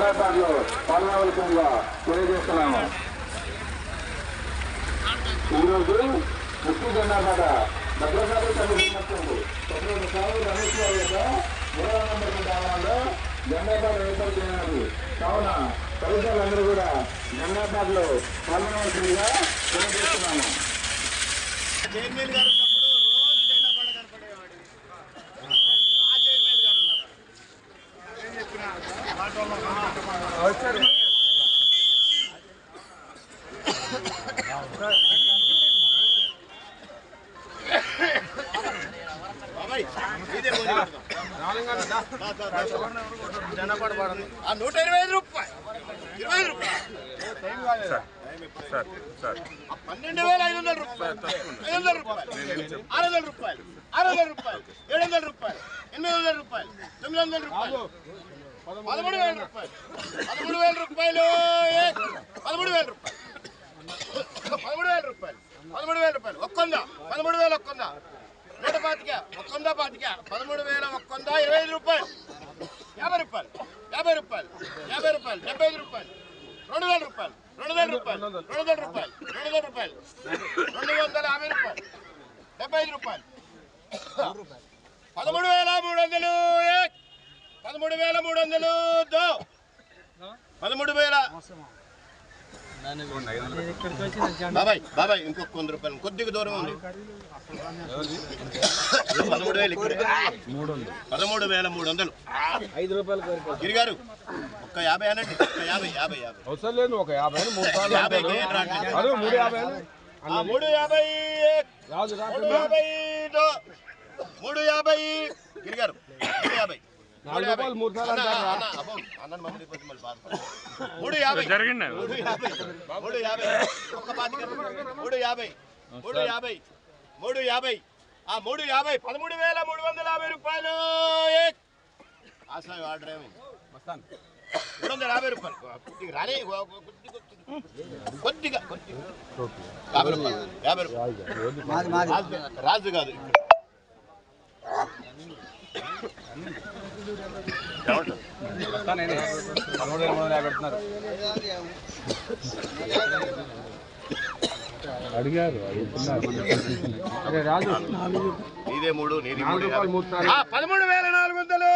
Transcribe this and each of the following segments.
కళాకారులు పాల్గొనవలసిందిగా తెలియజేస్తున్నాము. ఈరోజు ముక్తి జెండాపాట భద్రకాళి తల్లి ఉన్నప్పుడు చంద్రుడు సాగు రమేష్ గారి యొక్క మూడవ నంబర్ గ్రామంలో జెండాపాట ఏర్పాటు చేయనున్నది. కావున తల్లిదండ్రులందరూ కూడా జెండాపాటలో పాల్గొనవలసిందిగా తెలియజేస్తున్నాము. నూట ఇరవై ఐదు రూపాయలు ఇరవై ఐదు రూపాయలు పన్నెండు వేల ఐదు వందల రూపాయలు ఐదు వందల రూపాయలు ఆరు వందల రూపాయలు ఆరు వందల రూపాయలు ఏడు వందల రూపాయలు ఎనిమిది వందల రూపాయలు తొమ్మిది వందల రూపాయలు పదమూడు వేల రూపాయలు పదమూడు వేల రూపాయలు ఏ, పదమూడు వేల రూపాయలు పదమూడు వేల రూపాయలు పదమూడు వేల రూపాయలు ఒక్కొంద పదమూడు వేల ఒక్కొంద నూట పాతిక ఒక్కొంద పాతిక పదమూడు వేల ఒక్కొంద ఇరవై ఐదు రూపాయలు యాభై రూపాయలు యాభై రూపాయలు యాభై రూపాయలు డెబ్బై ఐదు రూపాయలు రెండు వేల రూపాయలు రెండు వేల రూపాయలు రెండు వందల రూపాయలు రెండు వేల రూపాయలు రెండు వందల యాభై రూపాయలు డెబ్బై ఐదు రూపాయలు పదమూడు వేల మూడు వందలు ఏక్. పదమూడు వేల మూడు వందలు. పదమూడు వేల. బాబాయ్ బాబాయ్ ఇంకొక వంద రూపాయలు. కొద్దిగా దూరం ఉంది. పదమూడు వేలు పదమూడు వేల మూడు వందలు. ఐదు రూపాయలు గిరిగారు ఒక్క యాభై అనండి. ఒక్క యాభై యాభై యాభై. అవసరం లేదు ఒక యాభై యాభై మూడు యాభై మూడు యాభై. మూడు యాభై. గిరిగారు మూడు యాభై. నాలుగు రూపాయలు మూడు సార్లు అన్న, అంటారు రా. అన్న, అబ్బో, అన్నని మమ్మల్ని ఇబ్బంది మళ్ళీ బాధపడదు. మూడు యాభై మూడు యాభై మూడు యాభై ఒక్క పాతిక మూడు యాభై మూడు యాభై మూడు యాభై ఆ మూడు యాభై పదమూడు వేల మూడు వందల యాభై రూపాయలు ఏ. ఆశా ఆర్డర్ ఏమైంది మస్తాన్. మూడు వందల యాభై రూపాయలు కొద్దిగా రాలే కొద్దిగా కొద్దిగా కొద్దిగా యాభై రూపాయలు యాభై రూపాయలు రాజు రాజు కాదు వేల మూడు పెడుతున్నారు అడిగారు రాజు నీదే మూడు మూడు. మూడు పదమూడు వేల నాలుగు వందలు.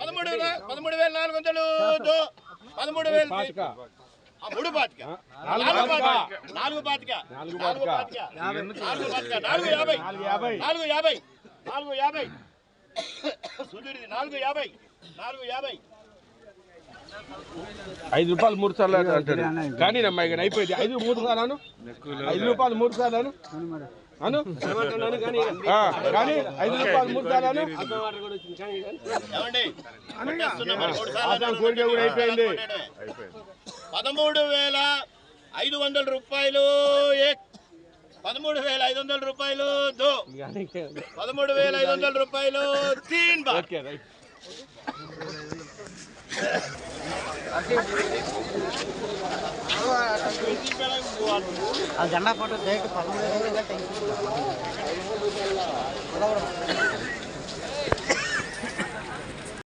పదమూడు వేల- పదమూడు వేల నాలుగు వందలు. పదమూడు వేల మూడు పాతిక. నాలుగు పాతిక. నాలుగు పాతిక. నాలుగు పాతిక. నాలుగు యాభై. నాలుగు యాభై. నాలుగు యాభై. సుధీర్ది నాలుగు యాభై నాలుగు యాభై. ఐదు రూపాయలు మూడు సార్లు అంటాడు. కానీ నమ్మ ఇక అయిపోయింది. ఐదు మూడు సార్లు అను. ఐదు రూపాయలు మూడు సార్లు అను. కానీ ఐదు రూపాయలు మూడు సార్లు. కోరిక కూడా అయిపోయింది. పదమూడు వేల ఐదు వందల రూపాయలు ఏ పదమూడు వేల ఐదు వందల రూపాయలు దో. పదమూడు వేల ఐదు వందల రూపాయలు తీన్ బార్. Okay right. ఆ జెండా ఫోటో డైరెక్ట్ పదమూడు వేలు